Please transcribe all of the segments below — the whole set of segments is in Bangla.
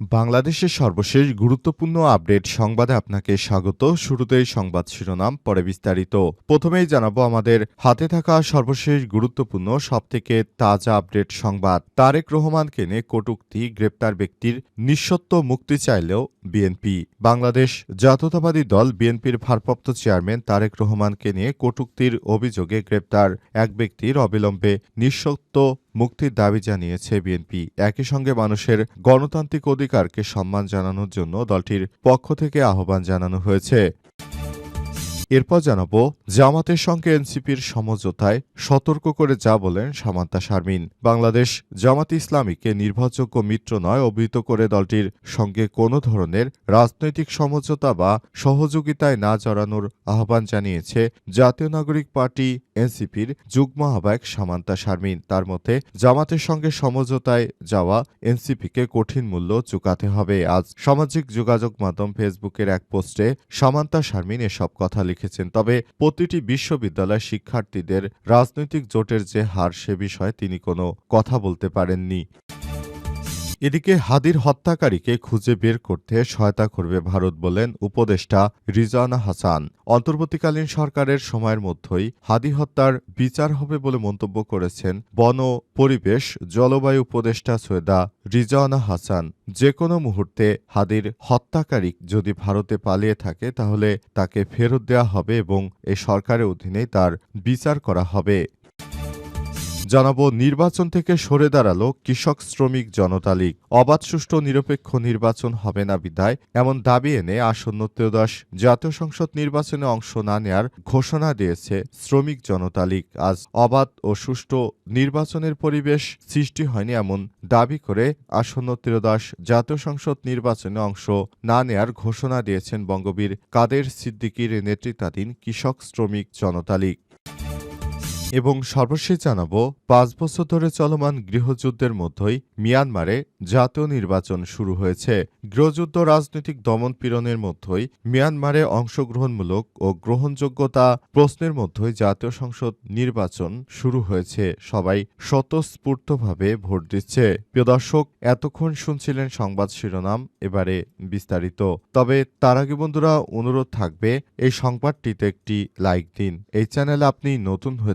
বাংলাদেশের সর্বশেষ গুরুত্বপূর্ণ আপডেট সংবাদে আপনাকে স্বাগত। শুরুতেই সংবাদ শিরোনাম, পরে বিস্তারিত। প্রথমেই জানাব আমাদের হাতে থাকা সর্বশেষ গুরুত্বপূর্ণ, সবথেকে তাজা আপডেট সংবাদ। তারেক রহমানকে নিয়ে কটূক্তি, গ্রেপ্তার ব্যক্তির নিঃসত্ব মুক্তি চাইলেও বিএনপি। বাংলাদেশ জাতীয়তাবাদী দল বিএনপির ভারপ্রাপ্ত চেয়ারম্যান তারেক রহমানকে নিয়ে কটূক্তির অভিযোগে গ্রেপ্তার এক ব্যক্তির অবিলম্বে নিঃসত্ব মুক্তির দাবি জানিয়েছে বিএনপি একই সঙ্গে মানুষের গণতান্ত্রিক অধিকারকে সম্মান জানানোর জন্য দলটির পক্ষ থেকে আহ্বান জানানো হয়েছে। এরপর জানাব, জামাতের সঙ্গে এনসিপির সমঝোতায় সতর্ক করে যা বলেন সামান্তা শারমিন। বাংলাদেশ জামাত ইসলামীকে নির্ভরযোগ্য মিত্র নয় অভিহিত করে দলটির সঙ্গে কোনো ধরনের রাজনৈতিক সমঝোতা বা সহযোগিতায় না জড়ানোর আহ্বান জানিয়েছে জাতীয় নাগরিক পার্টি এনসিপির যুগ্ম আহ্বায়ক সামান্তা শারমিন। তার মতে, জামাতের সঙ্গে সমঝোতায় যাওয়া এনসিপিকে কঠিন মূল্য চুকাতে হবে। আজ সামাজিক যোগাযোগ মাধ্যম ফেসবুকের এক পোস্টে সামান্তা শারমিন এসব কথা লিখেছেন। তবে প্রতিটি বিশ্ববিদ্যালয় শিক্ষার্থীদের রাজনৈতিক জোটের যে হার সে বিষয়ে তিনি কোনো কথা বলতে পারেননি। এদিকে হাদির হত্যাকারীকে খুঁজে বের করতে সহায়তা করবে ভারত বলেন উপদেষ্টা রিজানা হাসান। অন্তর্বর্তীকালীন সরকারের সময়ের মধ্যেই হাদি হত্যার বিচার হবে বলে মন্তব্য করেছেন বন পরিবেশ জলবায়ু উপদেষ্টা সৈয়দা রিজানা হাসান। যে কোনো মুহূর্তে হাদির হত্যাকারী যদি ভারতে পালিয়ে থাকে তাহলে তাকে ফেরত দেওয়া হবে এবং এ সরকারের অধীনেই তার বিচার করা হবে। জানাব, নির্বাচন থেকে সরে দাঁড়াল কৃষক শ্রমিক জনতা লীগ। অবাধ, সুষ্ঠু, নিরপেক্ষ নির্বাচন হবে না বিধায় এমন দাবি এনে আসন্ন ত্রয়োদশ জাতীয় সংসদ নির্বাচনে অংশ না নেয়ার ঘোষণা দিয়েছে শ্রমিক জনতা লীগ। আজ অবাধ ও সুষ্ঠু নির্বাচনের পরিবেশ সৃষ্টি হয়নি এমন দাবি করে আসন্ন ত্রয়োদশ জাতীয় সংসদ নির্বাচনে অংশ না নেয়ার ঘোষণা দিয়েছেন বঙ্গবীর কাদের সিদ্দিকীর নেতৃত্বাধীন কৃষক শ্রমিক জনতা লীগ। এবং সর্বশেষ জানাব, পাঁচ বছর ধরে চলমান গৃহযুদ্ধের মধ্যেই মিয়ানমারে জাতীয় নির্বাচন শুরু হয়েছে। গৃহযুদ্ধ রাজনৈতিক দমন পীড়নের মধ্যেই মিয়ানমারে অংশগ্রহণমূলক ও গ্রহণযোগ্যতা প্রশ্নের মধ্যেই জাতীয় সংসদ নির্বাচন শুরু হয়েছে। সবাই স্বতঃস্ফূর্তভাবে ভোট দিচ্ছে। প্রিয় দর্শক, এতক্ষণ শুনছিলেন সংবাদ শিরোনাম, এবারে বিস্তারিত। তবে তার আগে বন্ধুরা, অনুরোধ থাকবে, এই সংবাদটিতে একটি লাইক দিন। এই চ্যানেল আপনি নতুন হয়ে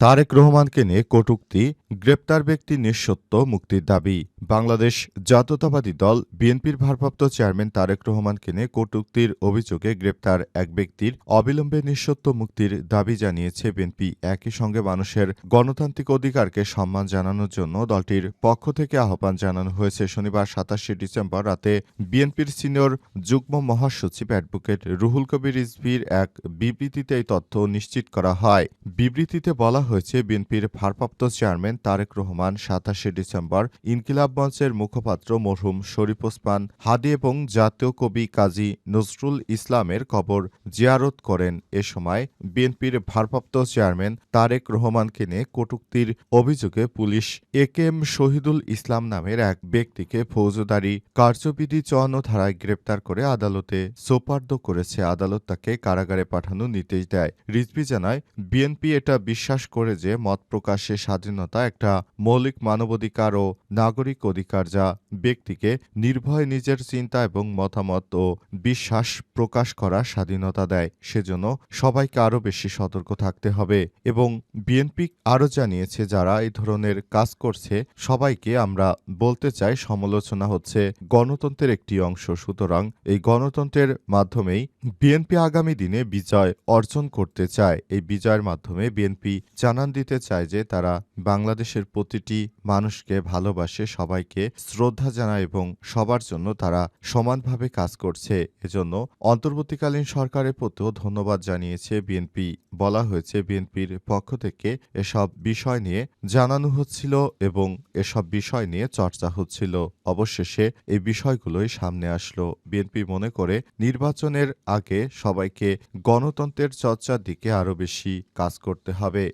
তারেক রহমানকে নিয়ে কটূক্তি গ্রেপ্তার ব্যক্তি নিঃসত্ব মুক্তির দাবি। বাংলাদেশ জাতীয়তাবাদী দল বিএনপির ভারপ্রাপ্ত চেয়ারম্যান তারেক রহমানকে নিয়ে কটূক্তির অভিযোগে গ্রেপ্তার এক ব্যক্তির অবিলম্বে নিঃসত্ব মুক্তির দাবি জানিয়েছে বিএনপি। একই সঙ্গে মানুষের গণতান্ত্রিক অধিকারকে সম্মান জানানোর জন্য দলটির পক্ষ থেকে আহ্বান জানানো হয়েছে। শনিবার সাতাশে ডিসেম্বর রাতে বিএনপির সিনিয়র যুগ্ম মহাসচিব অ্যাডভোকেট রুহুল কবির রিজভির এক বিবৃতিতে এই তথ্য নিশ্চিত করা হয়। বিবৃতিতে বলা হয়েছে, বিএনপির ভারপ্রাপ্ত চেয়ারম্যান তারেক রহমান সাতাশে ডিসেম্বর। ইনকিলাব মঞ্চের মুখপাত্র মরহুম শরীফ ওসমান, হাদি এবং জাতীয় কবি কাজী নজরুল ইসলামের কবর জিয়ারত করেন। এ সময় বিএনপির ভারপ্রাপ্ত চেয়ারম্যান তারেক রহমানকে নিয়ে কটূক্তির অভিযোগে police A K M Shahidul Islam নামের এক ব্যক্তিকে ফৌজদারি কার্যবিধি চুয়ান্ন ধারায় গ্রেপ্তার করে আদালতে সোপার্দ করেছে। আদালত তাকে কারাগারে পাঠানোর নির্দেশ দেয়। রিজভি জানায়, বিএনপি এটা বিশ্বাস করে যে মত প্রকাশের স্বাধীনতা একটা মৌলিক মানবাধিকার ও নাগরিক অধিকার যা ব্যক্তিকে নির্ভয়ে নিজের চিন্তা এবং মতামত ও বিশ্বাস প্রকাশ করার স্বাধীনতা দেয়। সেজন্য সবাইকে আরও বেশি সতর্ক থাকতে হবে এবং বিএনপি আরও জানিয়েছে, যারা এই ধরনের কাজ করছে, সবাইকে আমরা বলতে চাই, সমালোচনা হচ্ছে গণতন্ত্রের একটি অংশ। সুতরাং এই গণতন্ত্রের মাধ্যমেই বিএনপি আগামী দিনে বিজয় অর্জন করতে চায়। এই বিজয়ের মাধ্যমে বিএনপি জানান দিতে চায় যে, তারা বাংলাদেশ বাংলাদেশের প্রতিটি মানুষকে ভালোবাসে, সবাইকে শ্রদ্ধা জানায় এবং সবার জন্য তারা সমানভাবে কাজ করছে। এজন্য অন্তর্বর্তীকালীন সরকারের প্রতিও ধন্যবাদ জানিয়েছে বিএনপি। বলা হয়েছে, বিএনপির পক্ষ থেকে এসব বিষয় নিয়ে জানানো হচ্ছিল এবং এসব বিষয় নিয়ে চর্চা হচ্ছিল। অবশেষে এই বিষয়গুলোই সামনে আসলো। বিএনপি মনে করে, নির্বাচনের আগে সবাইকে গণতন্ত্রের চর্চার দিকে আরও বেশি কাজ করতে হবে।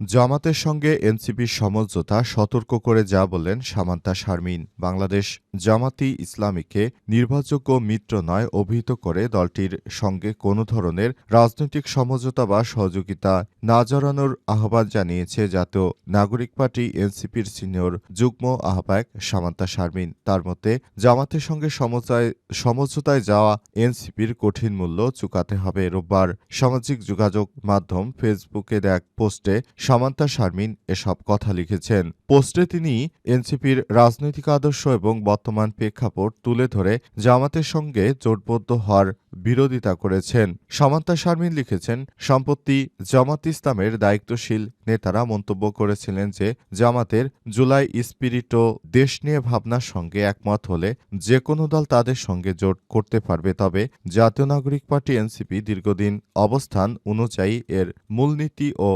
জামাতের সঙ্গে এনসিপির সমঝোতা সতর্ক করে যা বললেন সামান্তা শারমিন। বাংলাদেশ জামাতি ইসলামীকে নির্ভরযোগ্য মিত্র নয়, অভিহিত করে দলটির সঙ্গে কোনো ধরনের রাজনৈতিক সমঝোতা বা সহযোগিতা না জড়ানোর আহ্বান জানিয়েছে জাতীয় নাগরিক পার্টি এনসিপির সিনিয়র যুগ্ম আহ্বায়ক সামান্তা শারমিন। তার মতে, জামাতের সঙ্গে সমঝোতায় সমঝোতায় যাওয়া এনসিপির কঠিন মূল্য চুকাতে হবে। রোববার সামাজিক যোগাযোগ মাধ্যম ফেসবুকে এক পোস্টে সামান্তা শারমিন এসব কথা লিখেছেন। পোস্টে তিনি এনসিপির রাজনৈতিক আদর্শ এবং বর্তমান প্রেক্ষাপট তুলে ধরে জামাতের সঙ্গে জোটবদ্ধ হওয়ার বিরোধিতা করেছেন। সামান্তা শারমিন লিখেছেন, সম্প্রতি জামাত ইসলামের দায়িত্বশীল নেতারা মন্তব্য করেছিলেন যে জামাতের জুলাই স্পিরিট দেশ নিয়ে ভাবনার সঙ্গে একমত হলে যে কোনো দল তাদের সঙ্গে জোট করতে পারবে। তবে জাতীয় নাগরিক পার্টি এনসিপি দীর্ঘদিন অবস্থান অনুযায়ী এর মূলনীতি ও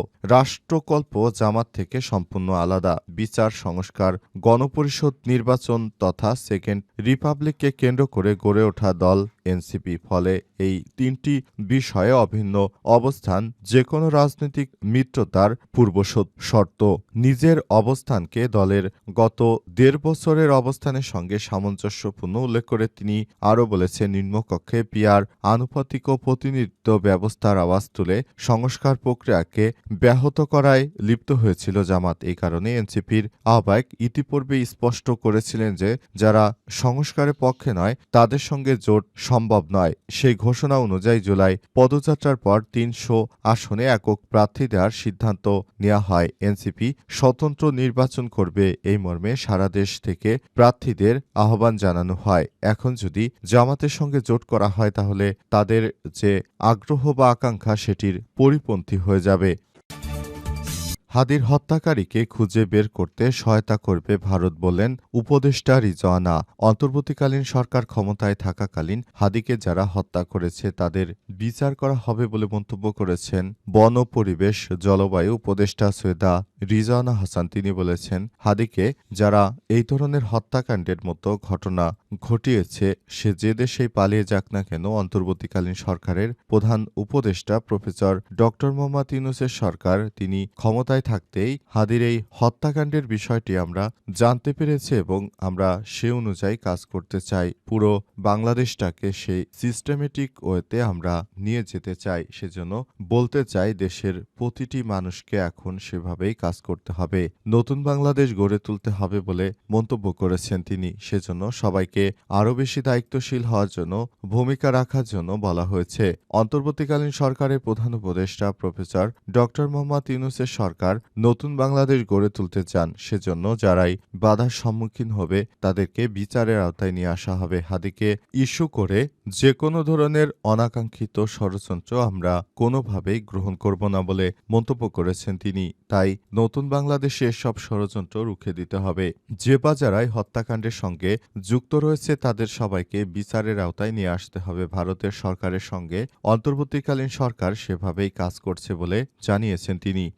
রাষ্ট্রকল্প জামাত থেকে সম্পূর্ণ আলাদা। বিচার, সংস্কার, গণপরিষদ, নির্বাচন তথা সেকেন্ড রিপাবলিককে কেন্দ্র করে গড়ে ওঠা দল এনসিপি ফলে এই তিনটি বিষয়ে অভিন্ন অবস্থান যে কোনো রাজনৈতিক মিত্রতার পূর্ব শর্ত। নিজের অবস্থানকে দলের গত দেড় বছরের অবস্থানের সঙ্গে সামঞ্জস্যপূর্ণ উল্লেখ করে তিনি আরও বলেছেন, নিম্নকক্ষে পিয়ার আনুপাতিক ও প্রতিনিধিত্ব ব্যবস্থার আওয়াজ তুলে সংস্কার প্রক্রিয়াকে ব্যাহত করায় লিপ্ত হয়েছিল জামাত। এই কারণে এনসিপির আহ্বায়ক ইতিপূর্বে স্পষ্ট করেছিলেন যে, যারা সংস্কারের পক্ষে নয়, তাদের সঙ্গে জোট সম্ভব নয়। সেই ঘোষণা অনুযায়ী জুলাই পদযাত্রার পর তিনশো আসনে একক প্রার্থী দেওয়ার সিদ্ধান্ত নেওয়া হয়। এনসিপি স্বতন্ত্র নির্বাচন করবে এই মর্মে সারা দেশ থেকে প্রার্থীদের আহ্বান জানানো হয়। এখন যদি জামাতের সঙ্গে জোট করা হয় তাহলে তাদের যে আগ্রহ বা আকাঙ্ক্ষা সেটির পরিপন্থী হয়ে যাবে। হাদির হত্যাকারীকে খুঁজে বের করতে সহায়তা করবে ভারত বলেন উপদেষ্টা রিজওয়ানা। অন্তর্বর্তীকালীন সরকার ক্ষমতায় থাকাকালীন হাদিকে যারা হত্যা করেছে, তাদের বিচার করা হবে বলে মন্তব্য করেছেন বন পরিবেশ জলবায়ু উপদেষ্টা সৈয়দা রিজওয়ানা হাসান। তিনি বলেছেন, হাদিকে যারা এই ধরনের হত্যাকাণ্ডের মতো ঘটনা ঘটিয়েছে, সে যে দেশেই পালিয়ে যাক না কেন, অন্তর্বর্তীকালীন সরকারের প্রধান উপদেষ্টা প্রফেসর ডক্টর মোহাম্মদ ইউনুসের সরকার, তিনি ক্ষমতায় থাকতেই হাদির এই হত্যাকাণ্ডের বিষয়টি আমরা জানতে পেরেছি এবং আমরা সে অনুযায়ী কাজ করতে চাই। পুরো বাংলাদেশটাকে সেই সিস্টেমেটিক ওয়েতে আমরা নিয়ে যেতে চাই। সেজন্য বলতে চাই, দেশের প্রতিটি মানুষকে এখন সেভাবেই কাজ করতে হবে। নতুন বাংলাদেশ গড়ে তুলতে হবে বলে মন্তব্য করেছেন তিনি। সেজন্য সবাইকে আরও বেশি দায়িত্বশীল হওয়ার জন্য ভূমিকা রাখার জন্য বলা হয়েছে। অন্তর্বর্তীকালীন সরকারের প্রধান উপদেষ্টা প্রফেসর ডক্টর মোহাম্মদ ইউনুসের সরকার নতুন বাংলাদেশ গড়ে তুলতে চান সেজন্য যারাই বাধার সম্মুখীন হবে তাদেরকে বিচারের আওতায় নিয়ে আসা হবে। হাদিকে ইস্যু করে যে কোনো ধরনের অনাকাঙ্ক্ষিত ষড়যন্ত্র আমরা কোনোভাবেই গ্রহণ করব না বলে মন্তব্য করেছেন তিনি। তাই নতুন বাংলাদেশে এসব ষড়যন্ত্র রুখে দিতে হবে। যে বা যারাই হত্যাকাণ্ডের সঙ্গে যুক্ত রয়েছে তাদের সবাইকে বিচারের আওতায় নিয়ে আসতে হবে। ভারতের সরকারের সঙ্গে অন্তর্বর্তীকালীন সরকার সেভাবেই কাজ করছে বলে জানিয়েছেন তিনি।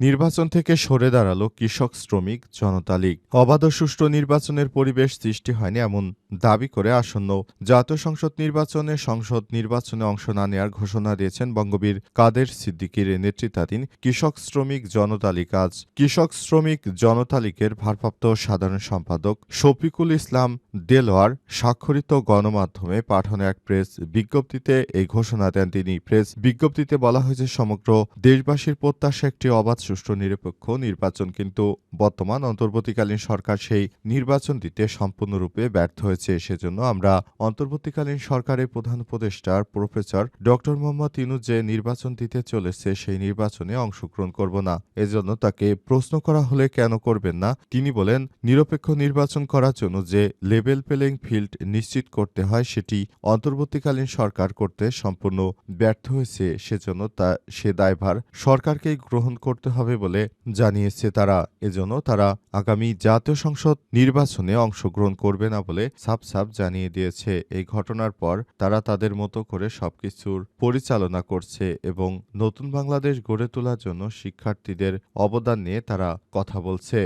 নির্বাচন থেকে সরে দাঁড়াল কৃষক, শ্রমিক, জনতা লীগ। অবাধ সুষ্ঠু নির্বাচনের পরিবেশ সৃষ্টি হয়নি এমন দাবি করে আসন্ন জাতীয় সংসদ নির্বাচনে সংসদ নির্বাচনে অংশ না নেওয়ার ঘোষণা দিয়েছেন বঙ্গবীর কাদের সিদ্দিকির নেতৃত্বাধীন কৃষক, শ্রমিক, জনতা লীগ। আজ কৃষক, শ্রমিক, জনতা লীগের ভারপ্রাপ্ত সাধারণ সম্পাদক শফিকুল ইসলাম দেলোয়ার স্বাক্ষরিত গণমাধ্যমে পাঠানো এক প্রেস বিজ্ঞপ্তিতে এই ঘোষণা দেন। তিনি প্রেস বিজ্ঞপ্তিতে বলা হয়েছে, সমগ্র দেশবাসীর প্রত্যাশা একটি অবাধ সুষ্ঠু, নিরপেক্ষ নির্বাচন, কিন্তু বর্তমান অন্তর্বর্তীকালীন সরকার সেই নির্বাচন দিতে সম্পূর্ণরূপে ব্যর্থ হয়েছে। সেজন্য আমরা অন্তর্বর্তীকালীন সরকারের প্রধান উপদেষ্টার প্রফেসর ডক্টর মোহাম্মদ ইনু যে নির্বাচন দিতে চলেছে, সেই নির্বাচনে অংশগ্রহণ করব না। এজন্য তাকে প্রশ্ন করা হলে কেন করবেন না? তিনি বলেন, নিরপেক্ষ নির্বাচন করার জন্য যে লেভেল প্লেইং ফিল্ড নিশ্চিত করতে হয়, সেটি অন্তর্বর্তীকালীন সরকার করতে সম্পূর্ণ ব্যর্থ হয়েছে। সেজন্য তা, সে দায়ভার সরকারকেই গ্রহণ করতে হবে বলে জানিয়েছে তারা। এজন্য তারা আগামী জাতীয় সংসদ নির্বাচনে অংশগ্রহণ করবে না বলে সাফ সাফ জানিয়ে দিয়েছে। এই ঘটনার পর তারা তাদের মতো করে সবকিছুর পরিচালনা করছে এবং নতুন বাংলাদেশ গড়ে তোলার জন্য শিক্ষার্থীদের অবদান নিয়ে তারা কথা বলছে।